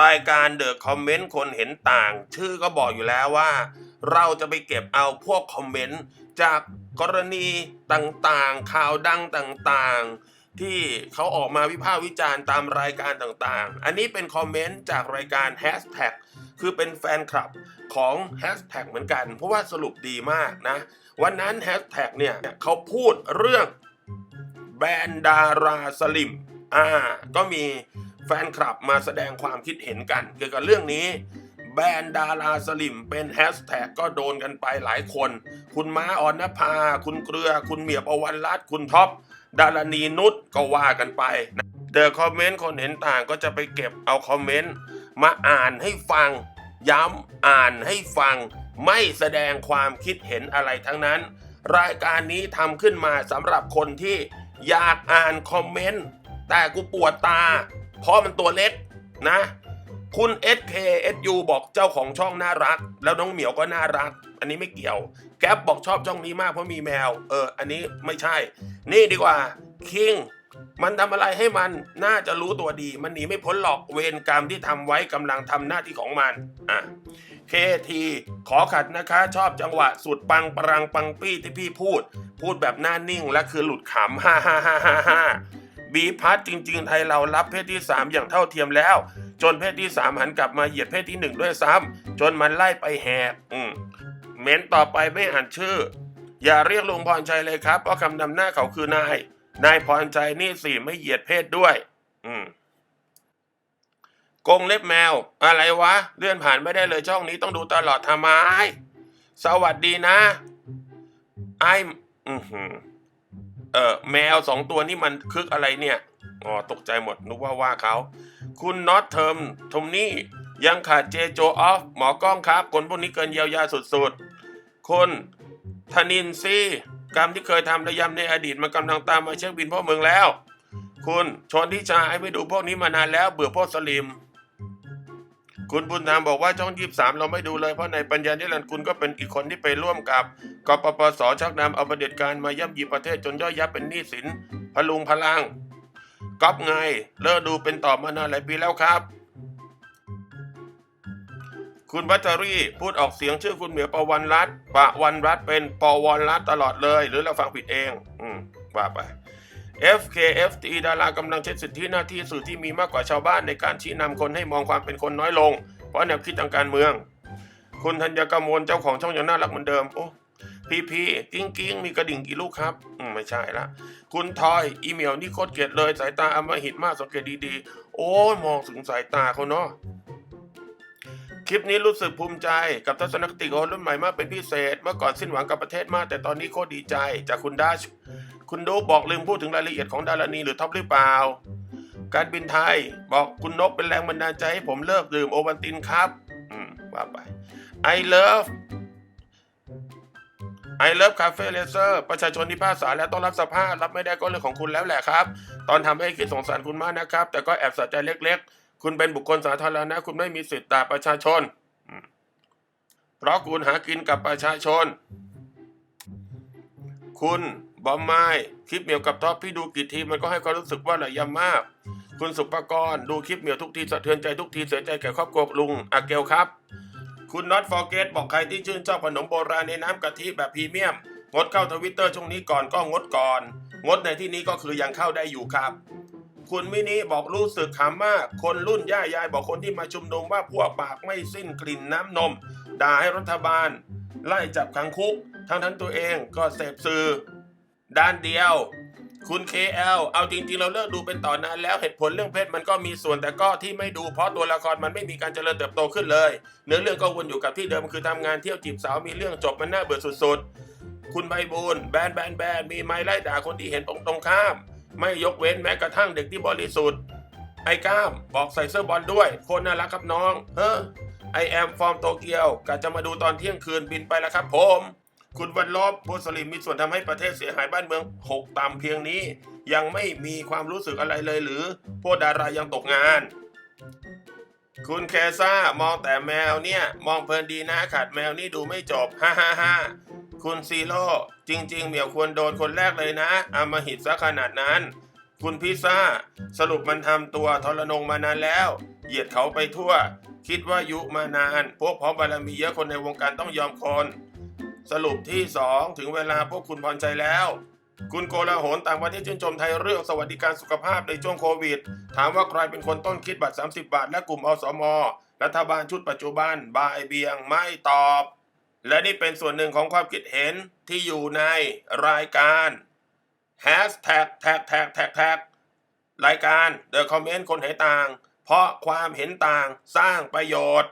รายการเดอะคอมเมนต์คนเห็นต่าง ชื่อก็บอกอยู่แล้วว่า เราจะไปเก็บเอาพวกคอมเมนต์จากกรณีต่างๆ ข่าวดังต่างๆ ที่เขาออกมาวิพากษ์วิจารณ์ตามรายการต่างๆ อันนี้เป็นคอมเมนต์จากรายการแฮชแท็กคือเป็นแฟนคลับของแฮชแท็กเหมือนกัน เพราะว่าสรุปดีมากนะ วันนั้นแฮชแท็กเนี่ยเขาพูดเรื่องแบรนด์ดาราสลิมอ่าก็มี ฟนคลับมาแสดงความคิดเห็นกัน เกี่ยวกับเรื่องนี้ แบรนด์ดาราสลิมเป็นแฮชแท็กก็โดนกันไปหลายคน คุณม้าออนนภา คุณเกลือ คุณเหมียประวันรัตคุณท็อป ดารณีนุชก็ว่ากันไปเดอะคอมเมนต์คนเห็นต่างก็จะไปเก็บเอาคอมเมนต์มาอ่านให้ฟัง ย้ำอ่านให้ฟัง ไม่แสดงความคิดเห็นอะไรทั้งนั้น รายการนี้ทำขึ้นมาสำหรับคนที่อยากอ่านคอมเมนต์แต่กูปวดตา เพราะมันตัวเล็กนะ คุณ SKSU บอกเจ้าของช่องน่ารัก แล้วน้องเหมียวก็น่ารัก อันนี้ไม่เกี่ยว แก๊ปบอกชอบช่องนี้มากเพราะมีแมว เออ อันนี้ไม่ใช่ นี่ดีกว่าคิงมันทำอะไรให้มันน่าจะรู้ตัวดี มันหนีไม่พ้นหรอกเวรกรรมที่ทำไว้กำลังทำหน้าที่ของมันอะเคทีขอขัดนะคะ ชอบจังหวะสุดปังปรังปังปี้ที่พี่พูด พูดแบบหน้านิ่งและคือหลุดขำฮ่าฮ่าฮ่าฮ่าฮ่า บีพัทจริง ๆ ไทยเรารับเพศที่ 3 อย่างเท่าเทียมแล้ว จนเพศที่ 3 หันกลับมาเหยียดเพศที่ 1 ด้วยซ้ำจนมันไล่ไปแหกอืมเม้นต่อไปไม่อ่านชื่อ อย่าเรียกลุงพรชัยเลยครับ เพราะคำนำหน้าเขาคือนาย นายพรชัยนี่สิไม่เหยียดเพศด้วย อืมกงเล็บแมว อะไรวะ เลื่อนผ่านไม่ได้เลยช่องนี้ต้องดูตลอดทำไม สวัสดีนะ ไอ้อือหือ เออแมวสองตัวนี่มันคึกอะไรเนี่ยอ๋อตกใจหมดนึกว่าว่าเขา คุณน็อตเทอมทมนี่ยังขาดเจโจออฟหมอกล้องครับคนพวกนี้เกินเยียวยาสุดๆคุณธนินซี่กรรมที่เคยทำระยำในอดีตมันกำลังตามมาเช็คบินพวกมึงแล้ว คุณชนทิชาไอ้ไม่ดูพวกนี้มานานแล้วเบื่อพวกสลิม คุณบุญธรรมบอกว่าช่องยีบสามเราไม่ดูเลยเพราะในปัญญานิรันคุณก็เป็นอีกคนที่ไปร่วมกับกปปสชักนำเอาประเด็จการมาย่ำยีประเทศจนย่อยยับเป็นหนี้สินพลุงพลังก๊อปไงเลิกดูเป็นต่อมานานหลายปีแล้วครับ คุณวัชรีพูดออกเสียงชื่อคุณเหมียวปวันรัตปะวันรัตเป็นปวันรัตตลอดเลย หรือเราฟังผิดเอง อืมว่าไป FKFT ดารากำลังใช้สิทธิหน้าที่สื่อที่มีมากกว่าชาวบ้านในการชี้นำคนให้มองความเป็นคนน้อยลง เพราะแนวคิดทางการเมือง คุณธัญกมลเจ้าของช่องยังน่ารักเหมือนเดิม โอ้พีพีกิ้งกิ้งมีกระดิ่งกี่ลูกครับอืมไม่ใช่ละ คุณทอย อีเมลนี่โคตรเกลียดเลย สายตาอมหิตมากสังเกตดีๆ โอ้มองถึงสายตาเขาเนาะคลิปนี้รู้สึกภูมิใจกับทัศนคติของรุ่นใหม่มากเป็นพิเศษ เมื่อก่อนสิ้นหวังกับประเทศมาก แต่ตอนนี้โคตรดีใจจากคุณดัช คุณดูบอกลืมพูดถึงรายละเอียดของดารานีหรือท็อปหรือเปล่า การบินไทยบอกคุณนกเป็นแรงบันดาลใจให้ผมเลิกดื่มโอวัลตินครับ อืมว่าไป I love I love Cafe Laser ประชาชนที่ภาษาแล้วต้องรับสภาพ รับไม่ได้ก็เรื่องของคุณแล้วแหละครับ ตอนทำให้คิดสงสารคุณมากนะครับ แต่ก็แอบสะใจเล็ก ๆ คุณเป็นบุคคลสาธารณะ คุณไม่มีสิทธิ์ด่าประชาชน เพราะคุณหากินกับประชาชน คุณ บอมไม้คลิปเหมียวกับท็อปพี่ดูกี่ทีมันก็ให้ความรู้สึกว่าระยำมาก คุณสุปกรณ์ดูคลิปเหมียวทุกทีสะเทือนใจทุกทีเสียใจแก่ครอบครัวลุงอาเกลครับ คุณน็อตฟอร์เกตบอกใครที่ชื่นชอบขนมโบราณในน้ำกะทิแบบพรีเมียม งดเข้าทวิตเตอร์ช่วงนี้ก่อนก็งดก่อน งดในที่นี้ก็คือยังเข้าได้อยู่ครับ คุณมินิบอกรู้สึกขำมาก คนรุ่นย่ายายบอกคนที่มาชุมนุมว่าพวกปากไม่สิ้นกลิ่นน้ำนม ด่าให้รัฐบาล ไล่จับขังคุก ทั้งทั้นตัวเองก็เสพสื่อ ด้านเดียว คุณ KL เอาจริงๆ เราเลิกดูเป็นต่อนานแล้วเหตุผลเรื่องเพศมันก็มีส่วนแต่ก็ที่ไม่ดูเพราะตัวละครมันไม่มีการเจริญเติบโตขึ้นเลย เนื้อเรื่องก็วนอยู่กับที่เดิมคือทำงานเที่ยวจีบสาวมีเรื่องจบมันน่าเบื่อสุดๆ คุณใบบูลย์แบนแบนแบนมีไม้ไล่ด่าคนที่เห็นตรงตรงข้าม ไม่ยกเว้นแม้กระทั่งเด็กที่บริสุทธิ์ไอ้ก้ามบอกใส่เสื้อบอลด้วยคนน่ารักครับน้องเฮ้อไอแอมฟอร์มโตเกียวกะจะมาดูตอนเที่ยงคืนบินไปแล้วครับผม คุณวันลบมุสลิมมีส่วนทำให้ประเทศเสียหายบ้านเมืองหกต่ำเพียงนี้ ยังไม่มีความรู้สึกอะไรเลยหรือพวกดารายังตกงาน คุณแคซ่ามองแต่แมวเนี่ย มองเพลินดีนะขาดแมวนี่ดูไม่จบฮ่าฮ่าฮ่าคุณซีโร่จริง ๆ เหมียวควรโดนคนแรกเลยนะอามาหิตซะขนาดนั้น คุณพิซซ่า สรุปมันทำตัวทรนงมานานแล้ว เหยียดเขาไปทั่ว คิดว่ายุมานาน พวกพ้อบารมีเยอะคนในวงการต้องยอมคน สรุปที่สองถึงเวลาพวกคุณพรใจแล้ว คุณโกลาหลต่างประเทศชื่นชมไทยเรื่องสวัสดิการสุขภาพในช่วงโควิด ถามว่าใครเป็นคนต้นคิดบัตร 30 บาท และกลุ่มอสม รัฐบาลชุดปัจจุบันบายเบียงไม่ตอบ และนี่เป็นส่วนหนึ่งของความคิดเห็นที่อยู่ในรายการ Hashtag แท็กแท็กแท็กแท็กรายการ The Comment คนเห็นต่าง เพราะความเห็นต่างสร้างประโยชน์